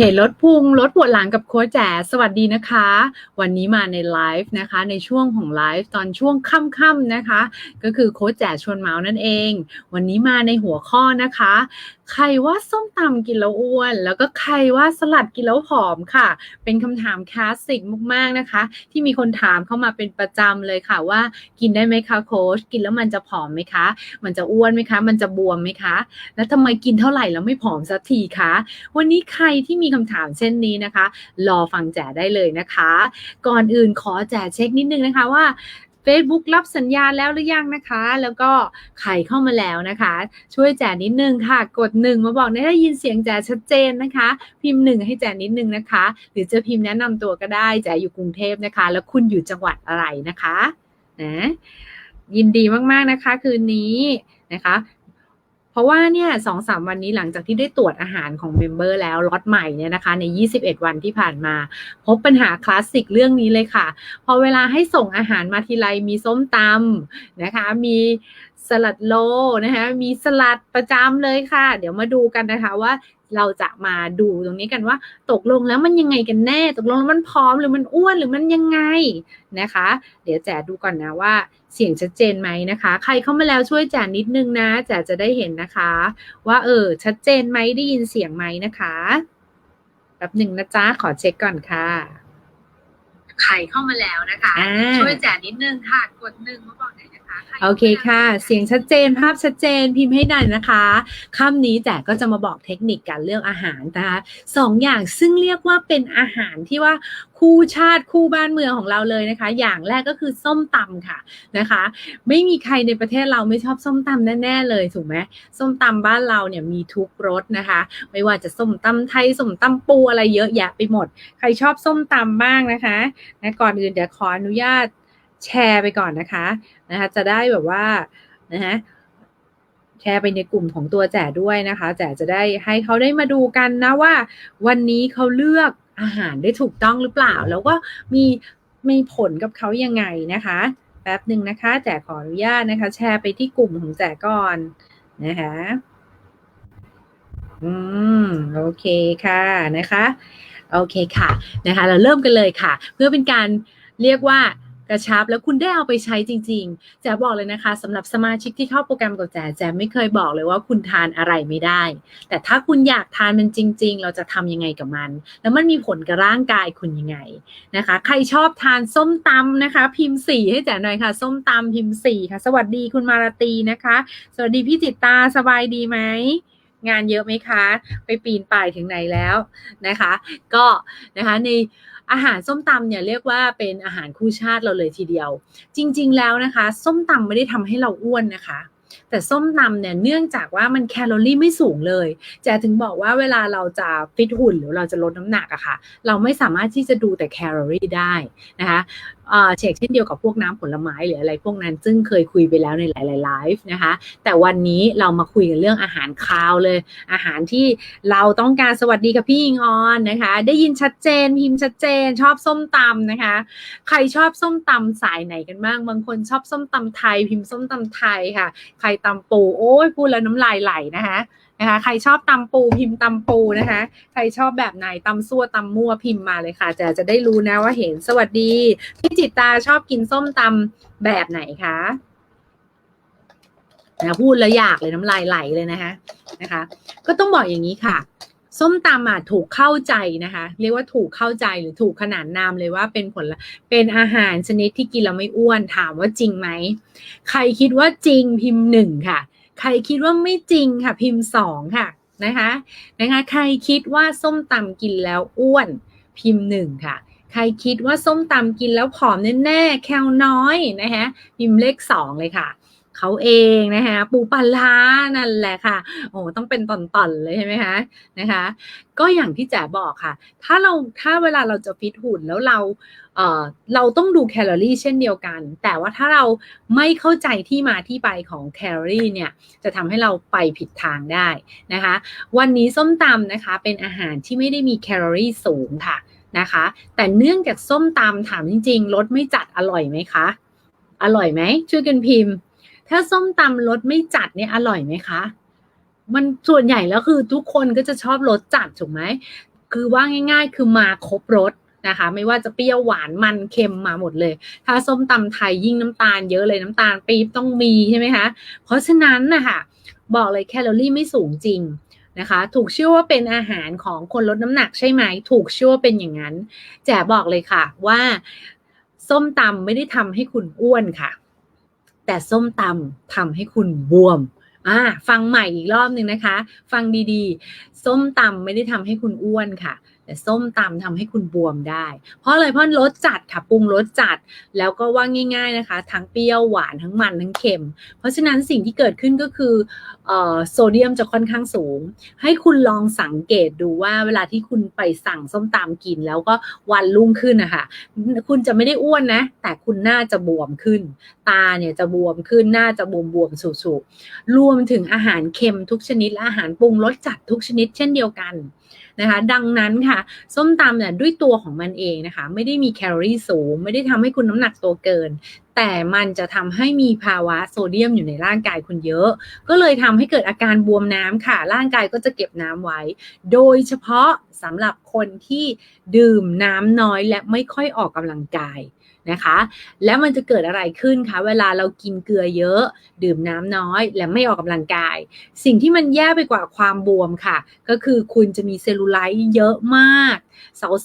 เพจลดพุงลดปวดหลังกับโค้ชแจ๋สวัสดีนะคะ วันนี้มาในไลฟ์นะคะ ในช่วงของไลฟ์ตอนช่วงค่ำๆนะคะ ก็คือโค้ชแจ๋ชวนเมาส์นั่นเอง วันนี้มาในหัวข้อนะคะ ใครว่าส้มตำกินแล้วอ้วน แล้วก็ใครว่าสลัดกินแล้วผอมค่ะ เป็นคำถามคลาสสิกมากๆนะคะ ที่มีคนถามเข้ามาเป็นประจำเลยค่ะว่า กินได้ไหมคะโค้ชกินแล้วมันจะผอมไหมคะ มันจะอ้วนไหมคะ มันจะบวมไหมคะ แล้วทำไมกินเท่าไหร่แล้วไม่ผอมสักทีคะวันนี้ใครที่มีคำถามเช่นนี้นะคะ รอฟังแจ๋ได้เลยนะคะ ก่อนอื่นขอแจ๋เช็คนิดนึงนะคะว่า Facebook รับสัญญาณแล้วหรือยังนะคะ แล้วก็ใครเข้ามาแล้วนะคะ ช่วยแจ๋นิดนึงค่ะ กดหนึ่งมาบอกได้ยินเสียงแจ๋ชัดเจนนะคะ พิมพ์หนึ่งให้แจ๋นิดนึงนะคะ หรือจะพิมพ์แนะนำตัวก็ได้แจ๋อยู่กรุงเทพนะคะ แล้วคุณอยู่จังหวัดอะไรนะคะนะยินดีมากๆนะคะ คืนนี้นะคะ ราะว่าเนี่ยสองสามวันนี้หลังจากที่ได้ตรวจอาหารของเมมเบอร์แล้วล็อตใหม่เนี่ยนะคะใน 21 วันที่ผ่านมา พบปัญหาคลาสสิกเรื่องนี้เลยค่ะ พอเวลาให้ส่งอาหารมาทีไรมีส้มตำนะคะ มีสลัดโลนะคะมีสลัดประจำเลยค่ะ เดี๋ยวมาดูกันนะคะว่า เราจะมาดูตรงนี้กันว่า ตกลงแล้วมันยังไงกันแน่ ตกลงแล้วมันพร้อมหรือมันอ้วนหรือมันยังไงนะคะ เดี๋ยวแจดูก่อนนะว่าเสียงชัดเจนไหมนะคะ ใครเข้ามาแล้วช่วยแจนิดนึงนะแจจะได้เห็นนะคะ ว่าเออชัดเจนไหมได้ยินเสียงไหมนะคะแป๊บหนึ่งนะจ๊ะขอเช็คก่อนค่ะใครเข้ามาแล้วนะคะ ช่วยแจนิดนึงค่ะกดหนึ่งมาบอกหน่อยนะคะ โอเคค่ะ เสียงชัดเจนภาพชัดเจนพิมพ์ให้หน่อยนะคะค่ำนี้แจก็จะมาบอกเทคนิคการเลือกอาหารนะคะสองอย่างซึ่งเรียกว่าเป็นอาหารที่ว่าคู่ชาติคู่บ้านเมืองของเราเลยนะคะ อย่างแรกก็คือส้มตำค่ะนะคะ ไม่มีใครในประเทศเราไม่ชอบส้มตำแน่ๆเลยถูกไหมส้มตำบ้านเราเนี่ยมีทุกรสนะคะ ไม่ว่าจะส้มตำไทยส้มตำปูอะไรเยอะแยะไปหมด ใครชอบส้มตำบ้างนะคะนะก่อนอื่นเดี๋ยวขออนุญาต แชร์ไปก่อนนะคะนะคะ จะได้แบบว่านะคะแชร์ไปในกลุ่มของตัวแจ๋ด้วยนะคะ แจ๋จะได้ให้เขาได้มาดูกันนะว่า วันนี้เขาเลือกอาหารได้ถูกต้องหรือเปล่า แล้วก็มีมีผลกับเขายังไงนะคะ แป๊บหนึ่งนะคะ แจ๋ขออนุญาตนะคะ แชร์ไปที่กลุ่มของแจ๋ก่อนนะคะอืมโอเคค่ะนะคะ โอเคค่ะนะคะ เราเริ่มกันเลยค่ะ เพื่อเป็นการเรียกว่า กระชับ แล้วคุณได้เอาไปใช้จริง ๆแจ๊บอกเลยนะคะสำหรับสมาชิกที่เข้าโปรแกรมกับแจ๊แจ๊ไม่เคยบอกเลยว่าคุณทานอะไรไม่ได้ แต่ถ้าคุณอยากทานมันจริง ๆ เราจะทำยังไงกับมัน แล้วมันมีผลกับร่างกายคุณยังไงนะคะ ใครชอบทานส้มตำนะคะ พิมพ์สี่ให้แจ๊หน่อยค่ะ ส้มตำพิมพ์สี่ค่ะ สวัสดีคุณมาราตีนะคะ สวัสดีพี่จิตตาสบายดีไหมงานเยอะไหมคะ ไปปีนป่ายถึงไหนแล้วนะคะ ก็นะคะใน อาหารส้มตำเนี่ยเรียกว่าเป็นอาหารคู่ชาติเราเลยทีเดียว จริง ๆ แล้วนะคะ ส้มตำไม่ได้ทำให้เราอ้วนนะคะ แต่ส้มตำเนี่ยเนื่องจากว่ามันแคลอรี่ไม่สูงเลยจะถึงบอกว่าเวลาเราจะฟิตหุ่นหรือเราจะลดน้ำหนักอะค่ะ เราไม่สามารถที่จะดูแต่แคลอรี่ได้นะคะ เช็คเช่นเดียวกับพวกน้ำผลไม้หรืออะไรพวกนั้น ซึ่งเคยคุยไปแล้วในหลายๆไลฟ์นะคะ แต่วันนี้เรามาคุยกันเรื่องอาหารคาวเลย อาหารที่เราต้องการสวัสดีกับพี่อิงออนนะคะ ได้ยินชัดเจนพิมพ์ชัดเจน ชอบส้มตำนะคะ ใครชอบส้มตำสายไหนกันบ้างบางคนชอบส้มตำไทย พิมพ์ส้มตำไทยค่ะ ใครตำปูโอ้ยพูดแล้วน้ำลายไหลนะคะ นะคะ ใครชอบตำปูพิมพ์ตำปูนะคะ ใครชอบแบบไหนตำซั่วตำมั่วพิมพ์มาเลยค่ะจะจะได้รู้นะว่าเห็นสวัสดีพี่จิตตาชอบกินส้มตำแบบไหนคะนะพูดแล้วอยากเลยน้ำลายไหลเลยนะคะนะคะ ก็ต้องบอกอย่างนี้ค่ะ ส้มตำอะถูกเข้าใจนะคะ เรียกว่าถูกเข้าใจหรือถูกขนานนามเลยว่าเป็นผลเป็นอาหารชนิดที่กินแล้วไม่อ้วนถามว่าจริงไหม ใครคิดว่าจริงพิมพ์หนึ่งค่ะ ใครคิดว่าไม่จริงค่ะ พิมพ์สองค่ะนะคะนะคะใครคิดว่าส้มตำกินแล้วอ้วน พิมพ์หนึ่งค่ะ ใครคิดว่าส้มตำกินแล้วผอมแน่ๆแคลน้อยนะคะพิมพ์เลขสองเลยค่ะ เขาเองนะคะปูปลาล้านั่นแหละค่ะโอ้ต้องเป็นตอนๆเลยใช่ไหมคะนะคะ ก็อย่างที่แจ๋บอกค่ะ ถ้าเราถ้าเวลาเราจะฟิตหุ่นแล้วเราเออเราต้องดูแคลอรี่เช่นเดียวกัน แต่ว่าถ้าเราไม่เข้าใจที่มาที่ไปของแคลอรี่เนี่ยจะทำให้เราไปผิดทางได้นะคะ วันนี้ส้มตำนะคะเป็นอาหารที่ไม่ได้มีแคลอรี่สูงค่ะนะคะ แต่เนื่องจากส้มตำถามจริงๆรสไม่จัดอร่อยไหมคะ อร่อยไหมช่วยกันพิมพ์ ถ้าส้มตำรสไม่จัดเนี่ยอร่อยไหมคะ มันส่วนใหญ่แล้วคือทุกคนก็จะชอบรสจัดถูกไหม คือว่าง่าย ๆ คือมาครบรสนะคะ ไม่ว่าจะเปรี้ยวหวานมันเค็มมาหมดเลย ถ้าส้มตำไทยยิ่งน้ำตาลเยอะเลยน้ำตาลปี๊บต้องมีใช่ไหมคะ เพราะฉะนั้นนะคะบอกเลยแคลอรี่ไม่สูงจริงนะคะถูกเชื่อว่าเป็นอาหารของคนลดน้ำหนักใช่ไหม ถูกเชื่อว่าเป็นอย่างนั้นแจ๋บอกเลยค่ะว่า ส้มตำไม่ได้ทำให้คุณอ้วนค่ะ แต่ส้มตำทำให้คุณบวมอ่าฟังใหม่อีกรอบหนึ่งนะคะ ฟังดีๆ ส้มตำไม่ได้ทำให้คุณอ้วนค่ะ แต่ส้มตำทำให้คุณบวมได้ เพราะอะไรเพราะรสจัดค่ะปรุงรสจัด แล้วก็ว่าง่าย ๆนะคะ ทั้งเปรี้ยวหวานทั้งมันทั้งเค็ม เพราะฉะนั้นสิ่งที่เกิดขึ้นก็คืออโซเดียมจะค่อนข้างสูง ให้คุณลองสังเกตดูว่าเวลาที่คุณไปสั่งส้มตำกิน แล้วก็วันรุ่งขึ้นนะคะคุณจะไม่ได้อ้วนนะ แต่คุณน่าจะบวมขึ้น ตาเนี่ยจะบวมขึ้นหน้าจะบวมบวมๆสูๆรวมถึงอาหารเค็มทุกชนิดและอาหารปรุงรสจัดทุกชนิดเช่นเดียวกัน นะคะ ดังนั้นค่ะส้มตำเนี่ยด้วยตัวของมันเองนะคะ ไม่ได้มีแคลอรี่สูง ไม่ได้ทำให้คุณน้ำหนักตัวเกิน แต่มันจะทำให้มีภาวะโซเดียมอยู่ในร่างกายคุณเยอะ ก็เลยทำให้เกิดอาการบวมน้ำค่ะ ร่างกายก็จะเก็บน้ำไว้ โดยเฉพาะสำหรับคนที่ดื่มน้ำน้อยและไม่ค่อยออกกำลังกาย นะคะ แล้วมันจะเกิดอะไรขึ้นคะเวลาเรากินเกลือเยอะ ดื่มน้ำน้อย และไม่ออกกำลังกาย สิ่งที่มันแย่ไปกว่าความบวมค่ะ ก็คือคุณจะมีเซลลูไลท์เยอะมาก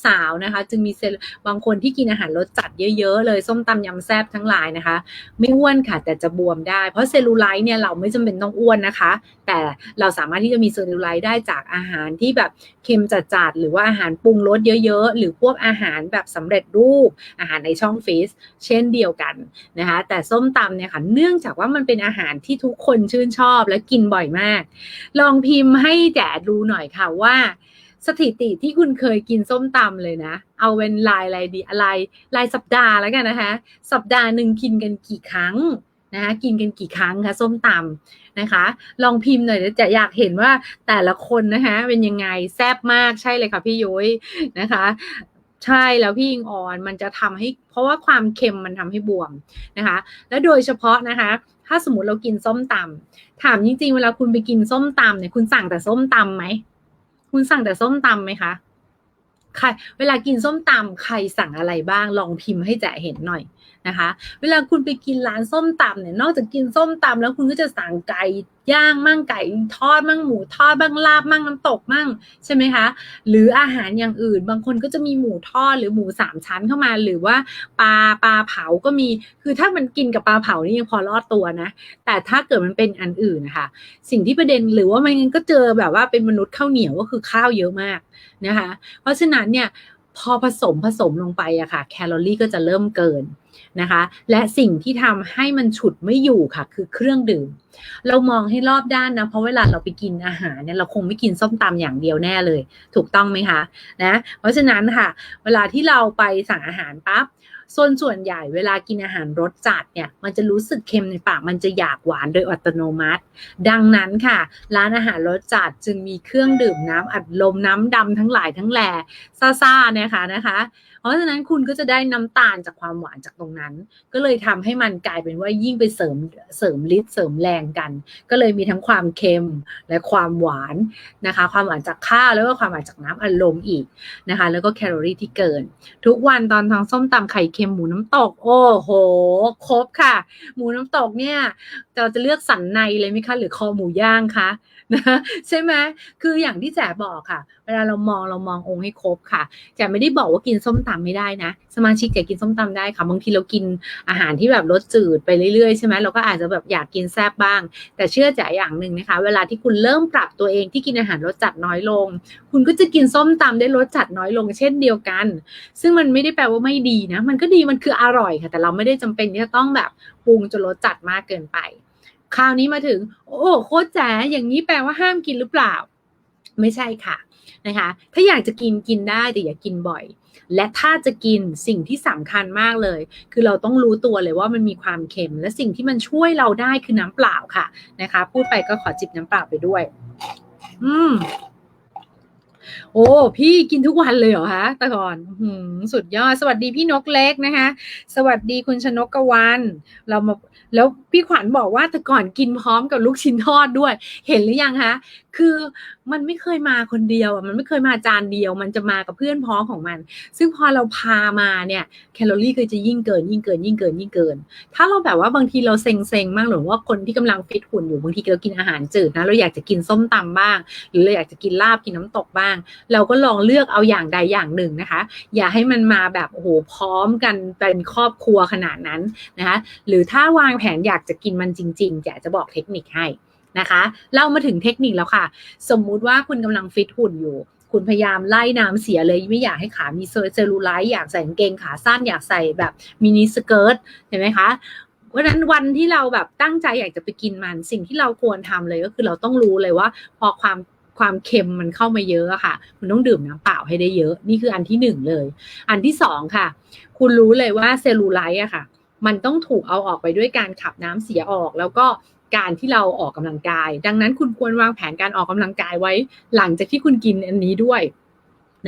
สาวๆนะคะ จึงมีเซลบางคนที่กินอาหารรสจัดเยอะๆเลยส้มตำยำแซบทั้งหลายนะคะ ไม่อ้วนค่ะ แต่จะบวมได้ เพราะเซลลูไลท์เนี่ยเราไม่จำเป็นต้องอ้วนนะคะ แต่เราสามารถที่จะมีเซลลูไลท์ได้จากอาหารที่แบบเค็มจัดๆหรือว่าอาหารปรุงรสเยอะๆ หรือพวกอาหารแบบสำเร็จรูปอาหารในช่องฟรีซเช่นเดียวกันนะคะแต่ส้มตำเนี่ยค่ะเนื่องจากว่ามันเป็นอาหารที่ทุกคนชื่นชอบและกินบ่อยมาก ลองพิมพ์ให้แดดดูหน่อยค่ะว่าสถิติที่คุณเคยกินส้มตำเลยนะ เอาเป็นรายอะไรดีอะไรรายสัปดาห์แล้วกันนะคะ สัปดาห์หนึ่งกินกันกี่ครั้งนะคะกินกันกี่ครั้งคะส้มตำนะคะ ลองพิมพ์หน่อยจะอยากเห็นว่าแต่ละคนนะคะเป็นยังไงแซ่บมากใช่เลยค่ะพี่ยุ้ยนะคะ ใช่แล้วพี่ยิงออนมันจะทำให้ เพราะว่าความเค็มมันทำให้บวมนะคะ และโดยเฉพาะนะคะ ถ้าสมมติเรากินส้มตำถามจริง ๆ เวลาคุณไปกินส้มตำเนี่ยคุณสั่งแต่ส้มตำไหมคุณสั่งแต่ส้มตำไหมคะใครเวลากินส้มตำใครสั่งอะไรบ้างลองพิมพ์ให้แจ๋เห็นหน่อยนะคะ เวลาคุณไปกินร้านส้มตำเนี่ยนอกจากกินส้มตำแล้วคุณก็จะสั่งไก่ย่างมั่งไก่ทอดมั่งหมูทอดบ้างลาบมั่งน้ำตกมั่งใช่ไหมคะ หรืออาหารอย่างอื่น บางคนก็จะมีหมูทอดหรือหมูสามชั้นเข้ามา หรือว่าปลาปลาเผาก็มี คือถ้ามันกินกับปลาเผานี่ยังพอรอดตัวนะ แต่ถ้าเกิดมันเป็นอันอื่นนะคะสิ่งที่ประเด็นหรือว่ามันก็เจอแบบว่าเป็นมนุษย์ข้าวเหนียวก็คือข้าวเยอะมากนะคะ เพราะฉะนั้นเนี่ยพอผสมผสมลงไปอะค่ะ แคลอรี่ก็จะเริ่มเกิน นะคะ และสิ่งที่ทำให้มันฉุดไม่อยู่ค่ะ คือเครื่องดื่ม เรามองให้รอบด้านนะเพราะเวลาเราไปกินอาหารเนี่ยเราคงไม่กินส้มตำอย่างเดียวแน่เลย ถูกต้องไหมคะนะเพราะฉะนั้นค่ะ เวลาที่เราไปสั่งอาหารปั๊บส่วนส่วนใหญ่เวลากินอาหารรสจัดเนี่ย มันจะรู้สึกเค็มในปาก มันจะอยากหวานโดยอัตโนมัติ ดังนั้นค่ะ ร้านอาหารรสจัดจึงมีเครื่องดื่มน้ำอัดลมน้ำดำทั้งหลายทั้งแหล่ซ่าๆนะคะนะคะ เพราะฉะนั้นคุณก็จะได้น้ำตาลจากความหวานจากตรงนั้น ก็เลยทำให้มันกลายเป็นว่ายิ่งไปเสริมเสริมฤทธิ์เสริมแรงกัน ก็เลยมีทั้งความเค็มและความหวานนะคะ ความหวานจากข้าวแล้วก็ความหวานจากน้ำอัดลมอีกนะคะ แล้วก็แคลอรี่ที่เกิน ทุกวันตอนทางส้มตำไข่เค็มหมูน้ำตก โอ้โห ครบค่ะ หมูน้ำตกเนี่ยเราจะเลือกสันในเลยไหมคะหรือคอหมูย่างคะนะใช่ไหมคืออย่างที่แจ๋บอกค่ะ เวลาเรามองเรามององค์ให้ครบค่ะแจ๋ไม่ได้บอกว่ากินส้มตำไม่ได้นะ สมาชิกแจ๋กินส้มตำได้ค่ะบางทีเรากินอาหารที่แบบรสจืดไปเรื่อยๆใช่ไหมเราก็อาจจะแบบอยากกินแซ่บบ้าง แต่เชื่อแจ๋อย่างหนึ่งนะคะ เวลาที่คุณเริ่มปรับตัวเองที่กินอาหารรสจัดน้อยลง คุณก็จะกินส้มตำได้รสจัดน้อยลง เช่นเดียวกัน ซึ่งมันไม่ได้แปลว่าไม่ดีนะ มันก็ดีมันคืออร่อยค่ะ แต่เราไม่ได้จำเป็นที่จะต้องแบบปรุงจนรสจัดมากเกินไป คราวนี้มาถึง โอ้โคตรแจ๋อย่างนี้แปลว่าห้ามกินหรือเปล่า ไม่ใช่ค่ะนะคะ ถ้าอยากจะกินกินได้แต่อย่ากินบ่อย และถ้าจะกินสิ่งที่สำคัญมากเลย คือเราต้องรู้ตัวเลยว่ามันมีความเค็ม และสิ่งที่มันช่วยเราได้คือน้ำเปล่าค่ะนะคะ พูดไปก็ขอจิบน้ำเปล่าไปด้วย อืมโอ้พี่กินทุกวันเลยเหรอคะต่ก่อนสุดยอด สวัสดีพี่นกเล็กนะคะ สวัสดีคุณชนกกวัน เรามาแล้วพี่ขวัญบอกว่าต่ก่อนกินพร้อมกับลูกชิ้นทอดด้วย เห็นหรือยังคะคือมันไม่เคยมาคนเดียวอะมันไม่เคยมาจานเดียว มันจะมากับเพื่อนพ้องของมัน ซึ่งพอเราพามาเนี่ยแคลอรี่ก็จะยิ่งเกินยิ่งเกินยิ่งเกินยิ่งเกิน ถ้าเราแบบว่าบางทีเราเซ็งเซ็งๆมากหรือว่าคนที่กำลังฟิตหุ่นอยู่บางทีเรากินอาหารจืดนะเราอยากจะกินส้มตำบ้าง หรือเราอยากจะกินลาบกินน้ำตกบ้าง เราก็ลองเลือกเอาอย่างใดอย่างหนึ่งนะคะ อย่าให้มันมาแบบโอ้โหพร้อมกันเป็นครอบครัวขนาดนั้นนะคะหรือถ้าวางแผนอยากจะกินมันจริงๆอยากจะบอกเทคนิคให้ นะคะเรามาถึงเทคนิคแล้วค่ะ สมมุติว่าคุณกำลังฟิตหุ่นอยู่ คุณพยายามไล่น้ำเสียเลยไม่อยากให้ขามีเซลลูไลท์อยากใส่กางเกงขาสั้นอยากใส่แบบมินิสเกิร์ตเห็นไหมคะเพราะนั้นวันที่เราแบบตั้งใจอยากจะไปกินมันสิ่งที่เราควรทำเลยก็คือเราต้องรู้เลยว่า พอความความเค็มมันเข้ามาเยอะอะค่ะคุณต้องดื่มน้ำเปล่าให้ได้เยอะ นี่คืออันที่หนึ่งเลย อันที่สองค่ะ คุณรู้เลยว่าเซลลูไลท์อะค่ะ มันต้องถูกเอาออกไปด้วยการขับน้ำเสียออก แล้วก็ การที่เราออกกำลังกาย ดังนั้นคุณควรวางแผนการออกกำลังกายไว้ หลังจากที่คุณกินอันนี้ด้วย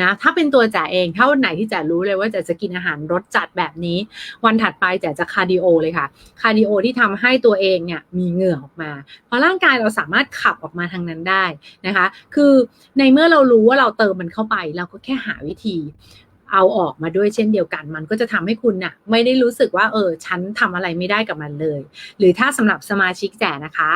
นะถ้าเป็นตัวจ๋าเองถ้าวันไหนที่จ๋ารู้เลยว่าจ๋าจะกินอาหารรสจัดแบบนี้ วันถัดไปจ๋าจะคาร์ดิโอเลยค่ะคาร์ดิโอที่ทำให้ตัวเองเนี่ยมีเหงื่อออกมา เพราะร่างกายเราสามารถขับออกมาทางนั้นได้นะคะ คือในเมื่อเรารู้ว่าเราเติมมันเข้าไป เราก็แค่หาวิธี เอาออกมาด้วยเช่นเดียวกัน มันก็จะทำให้คุณน่ะไม่ได้รู้สึกว่าเออฉันทำอะไรไม่ได้กับมันเลย หรือถ้าสำหรับสมาชิกแจ๋นะคะ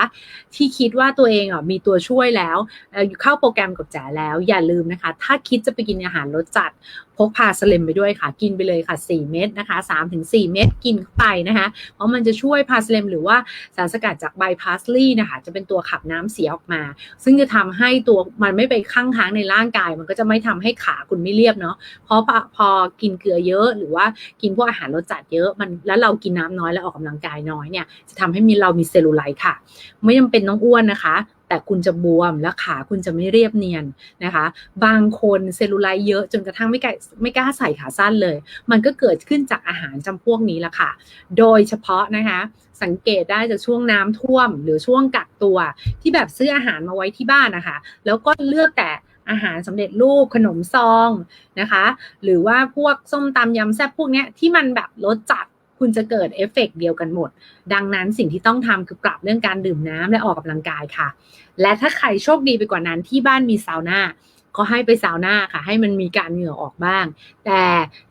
ที่คิดว่าตัวเองอะมีตัวช่วยแล้วเอ่อเข้าโปรแกรมกับแจ๋แล้วอย่าลืมนะคะ ถ้าคิดจะไปกินอาหารรสจัด พกพาสเลมไปด้วยค่ะ กินไปเลยค่ะ 4 เม็ดนะคะ 3-4 เม็ดกินเข้าไปนะคะ เพราะมันจะช่วยพาสเลมหรือว่าสารสกัดจากใบพาสลีย์นะคะ จะเป็นตัวขับน้ำเสียออกมา ซึ่งจะทำให้ตัวมันไม่ไปข้างค้างในร่างกาย มันก็จะไม่ทำให้ขาคุณไม่เรียบเนาะเพราะพอพอกินเกลือเยอะหรือว่ากินพวกอาหารรสจัดเยอะมันแล้วเรากินน้ำน้อยแล้วออกกำลังกายน้อยเนี่ยจะทำให้มีเรามีเซลลูไลท์ค่ะ ไม่จำเป็นต้องอ้วนนะคะ แต่คุณจะบวมและขาคุณจะไม่เรียบเนียนนะคะ บางคนเซลลูไลท์เยอะจนกระทั่งไม่กล้าไม่กล้าใส่ขาสั้นเลย มันก็เกิดขึ้นจากอาหารจำพวกนี้ละค่ะ โดยเฉพาะนะคะ สังเกตได้จากช่วงน้ำท่วม หรือช่วงกักตัว ที่แบบซื้ออาหารมาไว้ที่บ้านนะคะ แล้วก็เลือกแต่อาหารสำเร็จรูปขนมซองนะคะ หรือว่าพวกส้มตำยำแซ่บพวกเนี้ยที่มันแบบรสจัด คุณจะเกิดเอฟเฟกต์เดียวกันหมด ดังนั้นสิ่งที่ต้องทำคือปรับเรื่องการดื่มน้ำและออกกำลังกายค่ะ และถ้าใครโชคดีไปกว่านั้นที่บ้านมีซาวน่าก็ให้ไปซาวน่าค่ะ ให้มันมีการเหงื่อออกบ้าง แต่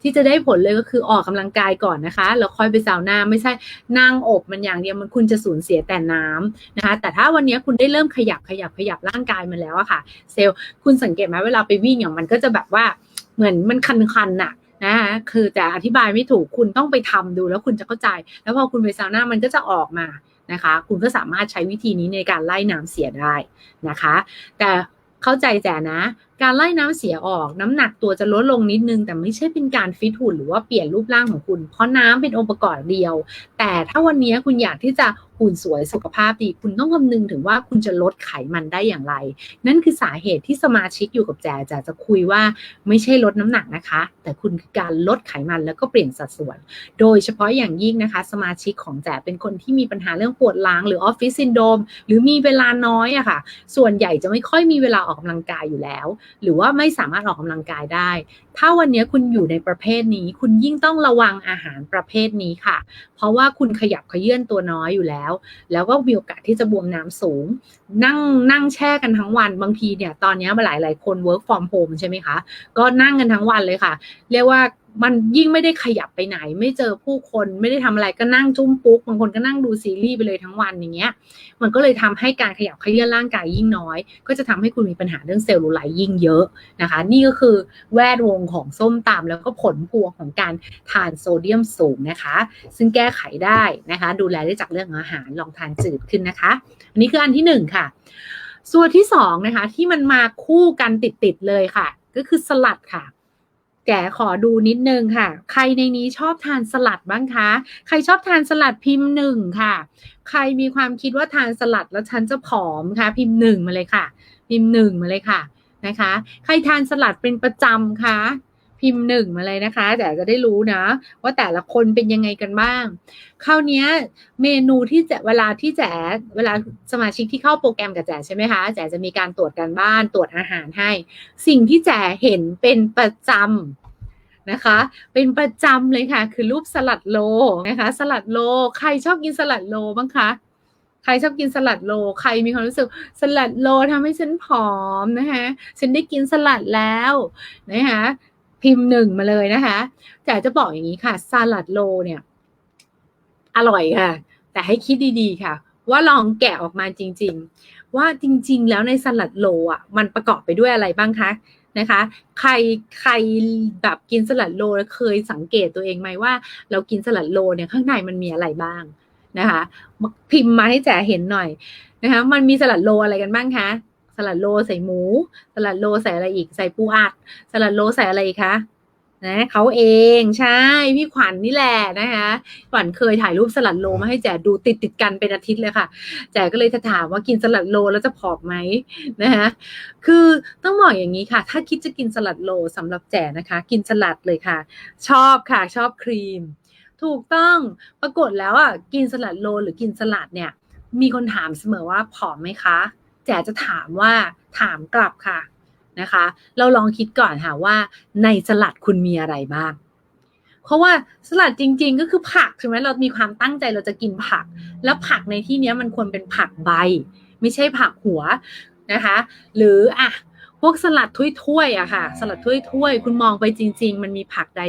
ที่จะได้ผลเลยก็คือออกกำลังกายก่อนนะคะ แล้วค่อยไปซาวน่าไม่ใช่นั่งอบมันอย่างเดียวมันคุณจะสูญเสียแต่น้ำนะคะ แต่ถ้าวันนี้คุณได้เริ่มขยับขยับขยับร่างกายมันแล้วอะค่ะ เซลล์คุณสังเกตไหมเวลาไปวิ่งอย่างมันก็จะแบบว่าเหมือนมันคันๆน่ะ นะคะคือจะอธิบายไม่ถูกคุณต้องไปทำดูแล้วคุณจะเข้าใจ แล้วพอคุณไปซาวน่ามันก็จะออกมานะคะ คุณก็สามารถใช้วิธีนี้ในการไล่น้ำเสียได้นะคะ แต่เข้าใจแจนะ การไล่น้ำเสียออกน้ำหนักตัวจะลดลงนิดนึง แต่ไม่ใช่เป็นการฟิตหุ่นหรือว่าเปลี่ยนรูปร่างของคุณ เพราะน้ำเป็นองค์ประกอบเดียว แต่ถ้าวันนี้คุณอยากที่จะหุ่นสวยสุขภาพดี คุณต้องคำนึงถึงว่าคุณจะลดไขมันได้อย่างไร นั่นคือสาเหตุที่สมาชิกอยู่กับแจแจจะคุยว่าไม่ใช่ลดน้ำหนักนะคะ แต่คุณคือการลดไขมันแล้วก็เปลี่ยนสัดส่วน โดยเฉพาะอย่างยิ่งนะคะ สมาชิกของแจเป็นคนที่มีปัญหาเรื่องปวดหลังหรือออฟฟิศซินโดมหรือมีเวลาน้อยอะค่ะ ส่วนใหญ่จะไม่ค่อยมีเวลาออกกำลังกายอยู่แล้วหรือว่าไม่สามารถออกกำลังกายได้ ถ้าวันนี้คุณอยู่ในประเภทนี้ คุณยิ่งต้องระวังอาหารประเภทนี้ค่ะ เพราะว่าคุณขยับขยื่นตัวน้อยอยู่แล้ว แล้วก็มีโอกาสที่จะบวมน้ำสูง นั่งนั่งแช่กันทั้งวันบางทีเนี่ยตอนนี้มาหลายหลายคน work from home ใช่ไหมคะ ก็นั่งกันทั้งวันเลยค่ะ เรียกว่า มันยิ่งไม่ได้ขยับไปไหน ไม่เจอผู้คนไม่ได้ทำอะไรก็นั่งจุ้มปุ๊กบางคนก็นั่งดูซีรีส์ไปเลยทั้งวันอย่างเงี้ย มันก็เลยทำให้การขยับเขยื่อนร่างกายยิ่งน้อย ก็จะทำให้คุณมีปัญหาเรื่องเซลลูไลท์ยิ่งเยอะนะคะ นี่ก็คือแวดวงของส้มตำแล้วก็ผลพวงของการทานโซเดียมสูงนะคะ ซึ่งแก้ไขได้นะคะ ดูแลได้จากเรื่ององอาหารลองทานจืดขึ้นนะคะ อันนี้คืออันที่หนึ่งค่ะ ส่วนที่สองนะคะที่มันมาคู่กันติดๆเลยค่ะ ก็คือสลัดค่ะ แกขอดูนิดนึงค่ะ ใครในนี้ชอบทานสลัดบ้างคะ ใครชอบทานสลัดพิมพ์หนึ่งค่ะ ใครมีความคิดว่าทานสลัดแล้วฉันจะผอมคะพิมพ์หนึ่งมาเลยค่ะ พิมพ์หนึ่งมาเลยค่ะนะคะ ใครทานสลัดเป็นประจำคะ พิมพ์หนึ่งมาเลยนะคะ แต่จะได้รู้นะ ว่าแต่ละคนเป็นยังไงกันบ้างคราวนี้เมนูที่จะเวลาที่แจ๋เวลาสมาชิกที่เข้าโปรแกรมกับแจ๋ใช่ไหมคะแจ๋จะมีการตรวจการบ้านตรวจอาหารให้ สิ่งที่แจ๋เห็นเป็นประจำนะคะ เป็นประจำเลยค่ะ คือรูปสลัดโลนะคะ สลัดโลใครชอบกินสลัดโลบ้างคะใครชอบกินสลัดโล ใครมีความรู้สึกสลัดโลทำให้ฉันผอมนะคะ ฉันได้กินสลัดแล้วนะคะ พิมพ์หนึ่งมาเลยนะคะ แต่จะบอกอย่างนี้ค่ะสลัดโลเนี่ย อร่อยค่ะ แต่ให้คิดดีๆค่ะ ว่าลองแกะออกมาจริง ๆ ว่าจริง ๆ แล้วในสลัดโลอะ มันประกอบไปด้วยอะไรบ้างคะนะคะ ใครใครแบบกินสลัดโลเคยสังเกตตัวเองไหมว่า เรากินสลัดโลเนี่ยข้างในมันมีอะไรบ้างนะคะ พิมพ์มาให้แจ๋เห็นหน่อยนะคะ มันมีสลัดโลอะไรกันบ้างคะ สลัดโลใส่หมู สลัดโลใส่อะไรอีกใส่ปูอัด สลัดโลใส่อะไรอีกคะนะเขาเองใช่พี่ขวัญนนี่แหละนะคะขวัญเคยถ่ายรูปสลัดโลมาให้แจดูติดติดกันเป็นอาทิตย์เลยค่ะ แจก็เลยถามว่ากินสลัดโลแล้วจะผอมไหมนะคะคือต้องบอกอย่างนี้ค่ะ ถ้าคิดจะกินสลัดโลสำหรับแจนะคะ กินสลัดเลยค่ะ ชอบค่ะชอบครีม ถูกต้องปรากฏแล้วอะกินสลัดโลหรือกินสลัดเนี่ย มีคนถามเสมอว่าผอมไหมคะ จจะถามว่าถามกลับค่ะนะคะ เราลองคิดก่อนค่ะว่าในสลัดคุณมีอะไรบ้าง เพราะว่าสลัดจริง ๆ ก็คือผักใช่ไหมเรามีความตั้งใจเราจะกินผัก แล้วผักในที่นี้มันควรเป็นผักใบ ไม่ใช่ผักหัวนะคะ หรืออะ พวกสลัดถ้วยๆอะค่ะ สลัดถ้วยๆคุณมองไปจริง ๆ มันมีผักใด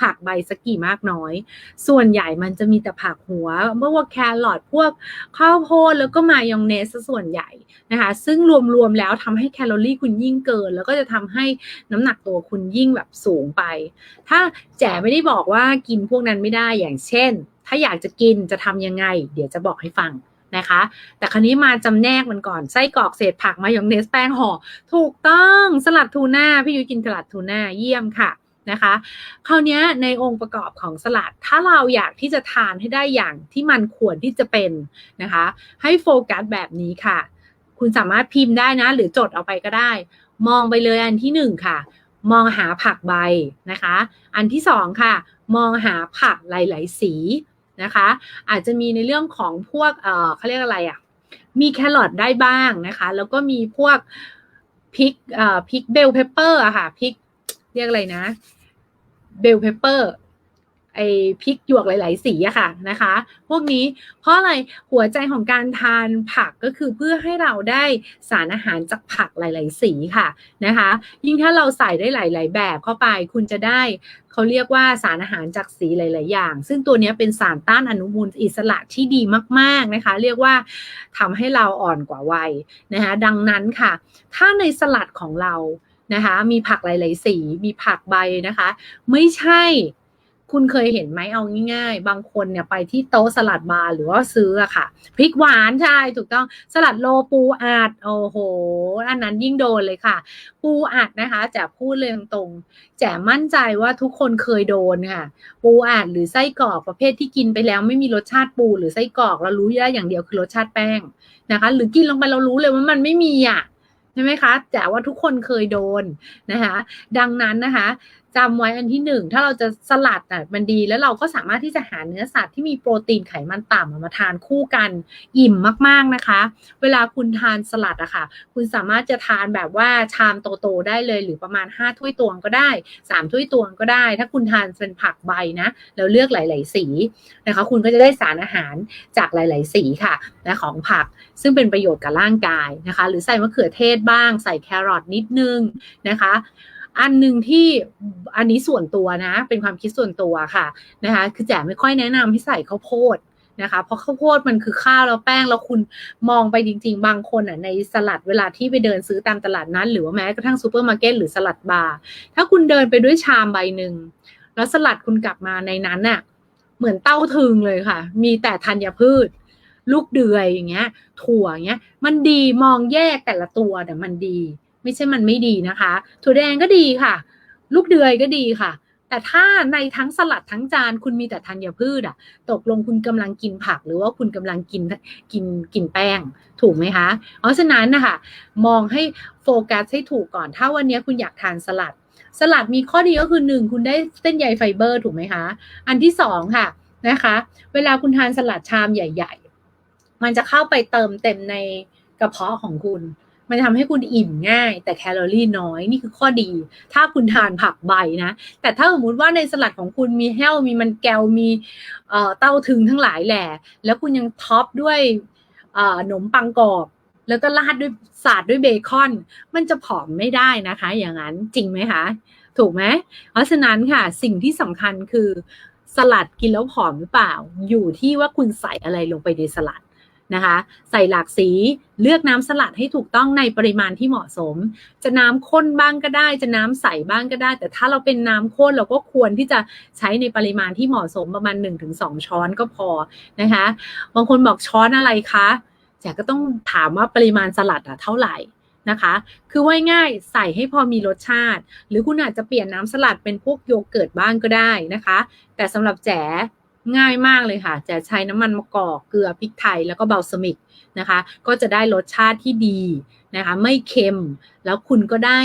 ผักใบสกี่มากน้อย ส่วนใหญ่มันจะมีแต่ผักหัวเมื่อว่าแครอทพวกข้าวโพดแล้วก็มายองเนสส่วนใหญ่นะคะ ซึ่งรวมๆแล้วทำให้แคลอรี่คุณยิ่งเกิน แล้วก็จะทำให้น้ำหนักตัวคุณยิ่งแบบสูงไป ถ้าแจ๋ไม่ได้บอกว่ากินพวกนั้นไม่ได้อย่างเช่น ถ้าอยากจะกินจะทำยังไง เดี๋ยวจะบอกให้ฟัง นะคะ แต่ครั้นี้มาจำแนกมันก่อนไส้กรอกเศษผักมายองเนสแป้งห่อถูกต้องสลัดทูน่าพี่ยุ้ยกินสลัดทูน่าเยี่ยมค่ะนะคะ คราวนี้ในองค์ประกอบของสลัด ถ้าเราอยากที่จะทานให้ได้อย่างที่มันควรที่จะเป็นนะคะ ให้โฟกัสแบบนี้ค่ะ คุณสามารถพิมพ์ได้นะ หรือจดเอาไปก็ได้ มองไปเลยอันที่หนึ่งค่ะ มองหาผักใบนะคะ อันที่สองค่ะ มองหาผักหลาย ๆ สี นะคะ อาจจะมีในเรื่องของพวกเออเขาเรียกอะไรอะ่ะมีแครอทได้บ้างนะคะ แล้วก็มีพวกพริกเอ่อพริกเบลเพปเปอร์อะค่ะพริกเรียกอะไรนะเบลเพปเปอร์ ไอพริกหยวกหลาย ๆ สีอะค่ะนะคะ พวกนี้เพราะอะไรหัวใจของการทานผักก็คือเพื่อให้เราได้สารอาหารจากผักหลาย ๆ สีค่ะนะคะ ยิ่งถ้าเราใส่ได้หลาย ๆ แบบเข้าไปคุณจะได้เขาเรียกว่าสารอาหารจากสีหลาย ๆ อย่าง ซึ่งตัวนี้เป็นสารต้านอนุมูลอิสระที่ดีมาก ๆ นะคะ เรียกว่าทำให้เราอ่อนกว่าวัยนะคะดังนั้นค่ะ ถ้าในสลัดของเรานะคะ มีผักหลาย ๆ สี มีผักใบนะคะ ไม่ใช่ คุณเคยเห็นไหมเอาง่ายๆ บางคนเนี่ยไปที่โต๊ะสลัดบาร์หรือว่าซื้ออะค่ะพริกหวานใช่ถูกต้องสลัดโลปูอัดโอ้โห อันนั้นยิ่งโดนเลยค่ะ ปูอัดนะคะจะพูดเลยตรงแจมั่นใจว่าทุกคนเคยโดนค่ะ ปูอัดหรือไส้กรอกประเภทที่กินไปแล้วไม่มีรสชาติปูหรือไส้กรอกเรารู้ได้อย่างเดียวคือรสชาติแป้งนะคะ หรือกินลงไปเรารู้เลยว่ามันไม่มีอะใช่ไหมคะแต่ว่าทุกคนเคยโดนนะคะ ดังนั้นนะคะ จำไว้อันที่หนึ่งถ้าเราจะสลัดอะมันดีแล้วเราก็สามารถที่จะหาเนื้อสัตว์ที่มีโปรตีนไขมันต่ำมาทานคู่กันอิ่มมากๆนะคะ เวลาคุณทานสลัดอะคะ่ะ คุณสามารถจะทานแบบว่าชามโตๆได้เลยหรือประมาณ 5 ถ้วยตวงก็ได้ 3 ถ้วยตวงก็ได้ ถ้าคุณทานเป็นผักใบนะแล้วเลือกหลาย ๆ สีนะคะ คุณก็จะได้สารอาหารจากหลาย ๆ สีค่ะนะของผักซึ่งเป็นประโยชน์กับร่างกายนะคะ หรือใส่มะเขือเทศบ้าง ใส่แครอทนิดนึงนะคะ อันหนึ่งที่อันนี้ส่วนตัวนะ เป็นความคิดส่วนตัวค่ะนะคะ คือแจ๋ไม่ค่อยแนะนำให้ใส่ข้าวโพดนะคะ เพราะข้าวโพดมันคือข้าวแล้วแป้งแล้วคุณมองไปจริง ๆ บางคนอะในสลัดเวลาที่ไปเดินซื้อตามตลาดนั้น หรือว่าแม้กระทั่งซูเปอร์มาร์เก็ตหรือสลัดบาร์ถ้าคุณเดินไปด้วยชามใบหนึ่งแล้วสลัดคุณกลับมาในนั้นน่ะ เหมือนเต้าถึงเลยค่ะ มีแต่ธัญพืช ลูกเดือยอย่างเงี้ย ถั่วอย่างเงี้ย มันดีมองแยกแต่ละตัวแต่มันดี ไม่ใช่มันไม่ดีนะคะ ถั่วแดงก็ดีค่ะ ลูกเดือยก็ดีค่ะ แต่ถ้าในทั้งสลัดทั้งจานคุณมีแต่ธัญพืชอะตกลงคุณกำลังกินผักหรือว่าคุณกำลังกินกินกินแป้งถูกไหมคะ เพราะฉะนั้นนะคะมองให้โฟกัสให้ถูกก่อน ถ้าวันนี้คุณอยากทานสลัด สลัดมีข้อดีก็คือหนึ่งคุณได้เส้นใยไฟเบอร์ถูกไหมคะ อันที่สองค่ะนะคะ เวลาคุณทานสลัดชามใหญ่ ๆ มันจะเข้าไปเติมเต็มในกระเพาะของคุณ มันทำให้คุณอิ่มง่าย แต่แคลอรี่น้อยนี่คือข้อดี ถ้าคุณทานผักใบนะ แต่ถ้าสมมติว่าในสลัดของคุณมีแห้วมีมันแกวมีเต้าถึงทั้งหลายแหละแล้วคุณยังท็อปด้วยเอ่อขนมปังกรอบ แล้วก็ราดด้วยสาดด้วยเบคอน มันจะผอมไม่ได้นะคะ อย่างนั้นจริงไหมคะ ถูกไหมเพราะฉะนั้นค่ะสิ่งที่สำคัญคือสลัดกินแล้วผอมหรือเปล่า อยู่ที่ว่าคุณใส่อะไรลงไปในสลัด นะคะ ใส่หลากสีเลือกน้ำสลัดให้ถูกต้องในปริมาณที่เหมาะสม จะน้ำข้นบ้างก็ได้ จะน้ำใสบ้างก็ได้ แต่ถ้าเราเป็นน้ำข้นเราก็ควรที่จะใช้ในปริมาณที่เหมาะสมประมาณ 1-2 ช้อนก็พอนะคะ บางคนบอกช้อนอะไรคะแจกก็ต้องถามว่าปริมาณสลัดอะเท่าไหร่นะคะ คือว่าง่ายใส่ให้พอมีรสชาติ หรือคุณอาจจะเปลี่ยนน้ำสลัดเป็นพวกโยเกิร์ตบ้างก็ได้นะคะ แต่สำหรับแจ๋ ง่ายมากเลยค่ะแจ๋ใช้น้ำมันมะกอกเกลือพริกไทยแล้วก็เบลซามิกนะคะ ก็จะได้รสชาติที่ดีนะคะ ไม่เค็มแล้วคุณก็ได้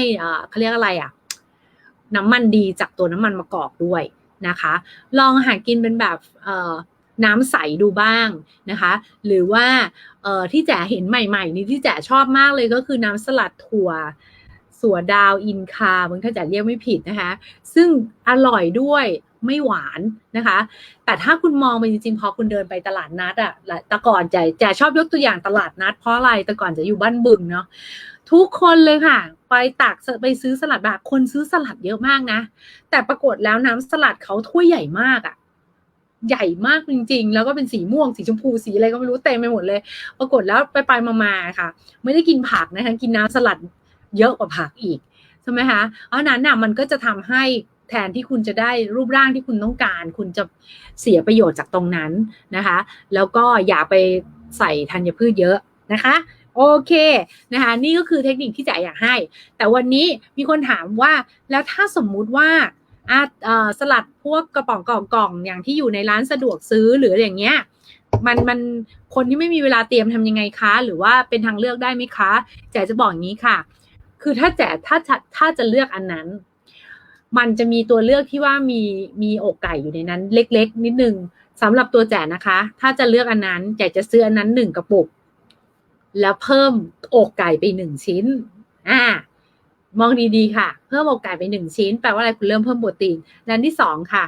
เขาเรียกอะไรอะน้ำมันดีจากตัวน้ำมันมะกอกด้วยนะคะ ลองหากินเป็นแบบน้ำใสดูบ้างนะคะ หรือว่าที่แจ๋เห็นใหม่ ๆ นี่ที่แจ๋ชอบมากเลยก็คือน้ำสลัดถั่วสัวดาวอินคาบางท่านจะเรียกไม่ผิดนะคะ ซึ่งอร่อยด้วย ไม่หวานนะคะ แต่ถ้าคุณมองไปจริงๆ พอคุณเดินไปตลาดนัดอะแต่ก่อนจะจะชอบยกตัวอย่างตลาดนัด เพราะอะไรแต่ก่อนจะอยู่บ้านบึงเนาะทุกคนเลยค่ะ ไปตักไปซื้อสลัดแบบคนซื้อสลัดเยอะมากนะ แต่ปรากฏแล้วน้ำสลัดเขาถ้วยใหญ่มากอะใหญ่มากจริงๆ แล้วก็เป็นสีม่วงสีชมพูสีอะไรก็ไม่รู้เต็มไปหมดเลย ปรากฏแล้วไปไปมาๆค่ะ ไม่ได้กินผักนะคะกินน้ำสลัดเยอะกว่าผักอีกใช่ไหมคะเพราะนั้นน่ะมันก็จะทำให้ แทนที่คุณจะได้รูปร่างที่คุณต้องการ คุณจะเสียประโยชน์จากตรงนั้นนะคะ แล้วก็อย่าไปใส่ธัญพืชเยอะนะคะโอเคนะคะนี่ก็คือเทคนิคที่จะอยากให้ แต่วันนี้มีคนถามว่าแล้วถ้าสมมุติว่าสลัดพวกกระป๋องกล่องๆอย่างที่อยู่ในร้านสะดวกซื้อหรืออย่างเงี้ยมันมันคนที่ไม่มีเวลาเตรียมทำยังไงคะ หรือว่าเป็นทางเลือกได้ไหมคะ แจจะบอกงนี้ค่ะ คือถ้าแจถ้าถ้าจะเลือกอันนั้น มันจะมีตัวเลือกที่ว่ามีมีอกไก่อยู่ในนั้น เล็ก ๆ นิดนึงสำหรับตัวแจนะคะ ถ้าจะเลือกอันนั้นแจจะซื้ออันนั้นหนึ่งกระปุก แล้วเพิ่มอกไก่ไปหนึ่งชิ้น อ่ามองดีๆค่ะ เพิ่มอกไก่ไปหนึ่งชิ้น แปลว่าอะไรคุณเริ่มเพิ่มโปรตีนและที่สองค่ะ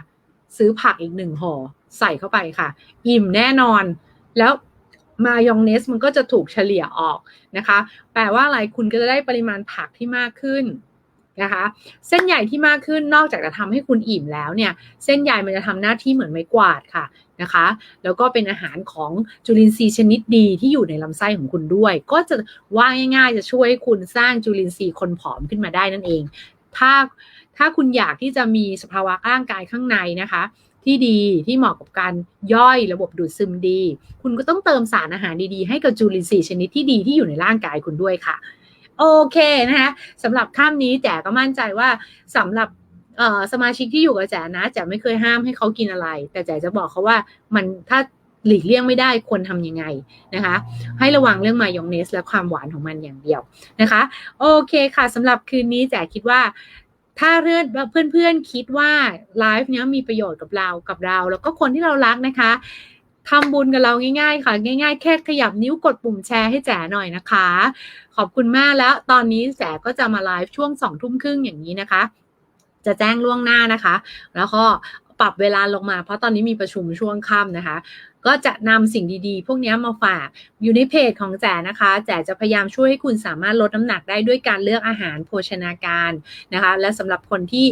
ซื้อผักอีกหนึ่งห่อใส่เข้าไปค่ะ อิ่มแน่นอน แล้วมายองเนสมันก็จะถูกเฉลี่ยออกนะคะ แปลว่าอะไรคุณก็จะได้ปริมาณผักที่มากขึ้น นะคะ เส้นใหญ่ที่มากขึ้นนอกจากจะทำให้คุณอิ่มแล้วเนี่ยเส้นใหญ่มันจะทำหน้าที่เหมือนไม้กวาดค่ะนะคะ แล้วก็เป็นอาหารของจุลินทรีย์ชนิดดีที่อยู่ในลำไส้ของคุณด้วย ก็จะว่าง่ายๆ จะช่วยให้คุณสร้างจุลินทรีย์คนผอมขึ้นมาได้นั่นเอง ถ้าถ้าคุณอยากที่จะมีสภาวะร่างกายข้างในนะคะ ที่ดีที่เหมาะกับการย่อยระบบดูดซึมดี คุณก็ต้องเติมสารอาหารดีๆ ให้กับจุลินทรีย์ชนิดที่ดีที่อยู่ในร่างกายคุณด้วยค่ะ โอเคนะคะสำหรับข้ามนี้แจ๋ก็มั่นใจว่าสำหรับสมาชิกที่อยู่กับแจ๋นะแจ๋ไม่เคยห้ามให้เขากินอะไร แต่แจ๋จะบอกเขาว่ามันถ้าหลีกเลี่ยงไม่ได้ควรทำยังไงนะคะ ให้ระวังเรื่องมายองเนส และความหวานของมันอย่างเดียวนะคะ โอเคค่ะสำหรับคืนนี้แจ๋คิดว่าถ้าเพื่อนเพื่อนๆคิดว่าไลฟ์นี้มีประโยชน์กับเรากับเรา แล้วก็คนที่เรารักนะคะ ทำบุญกับเราง่าย ๆ ค่ะ ง่าย ๆ แค่ขยับนิ้วกดปุ่มแชร์ให้แจ๋หน่อยนะคะ ขอบคุณมากแล้ว ตอนนี้แจ๋ก็จะมาไลฟ์ช่วงสองทุ่มครึ่งอย่างนี้นะคะ จะแจ้งล่วงหน้านะคะ แล้วก็ ปรับเวลาลงมา เพราะตอนนี้มีประชุมช่วงค่ำนะคะ ก็จะนำสิ่งดีๆ พวกนี้มาฝากอยู่ในเพจของแจนะคะ แจจะพยายามช่วยให้คุณสามารถลดน้ำหนักได้ด้วยการเลือกอาหารโภชนาการนะคะ และสำหรับคนที่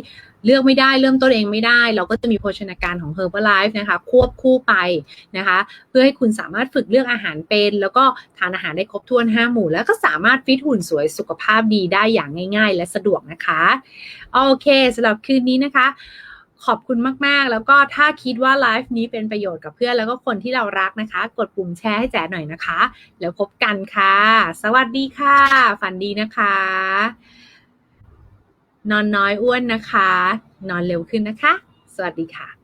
เลือกไม่ได้เริ่มต้นเองไม่ได้ เราก็จะมีโภชนาการของ Herbalife นะคะ ควบคู่ไปนะคะ เพื่อให้คุณสามารถฝึกเลือกอาหารเป็น แล้วก็ทานอาหารได้ครบถ้วน 5 หมู่ แล้วก็สามารถฟิตหุ่นสวยสุขภาพดีได้อย่างง่าย ๆ และสะดวกนะคะ โอเคสำหรับคืนนี้นะคะ ขอบคุณมาก ๆ แล้วก็ถ้าคิดว่าไลฟ์นี้เป็นประโยชน์กับเพื่อนแล้วก็คนที่เรารักนะคะ กดปุ่มแชร์ให้แจ๋หน่อยนะคะ แล้วพบกันค่ะ สวัสดีค่ะ ฝันดีนะคะ นอนน้อยอ้วนนะคะ นอนเร็วขึ้นนะคะ สวัสดีค่ะ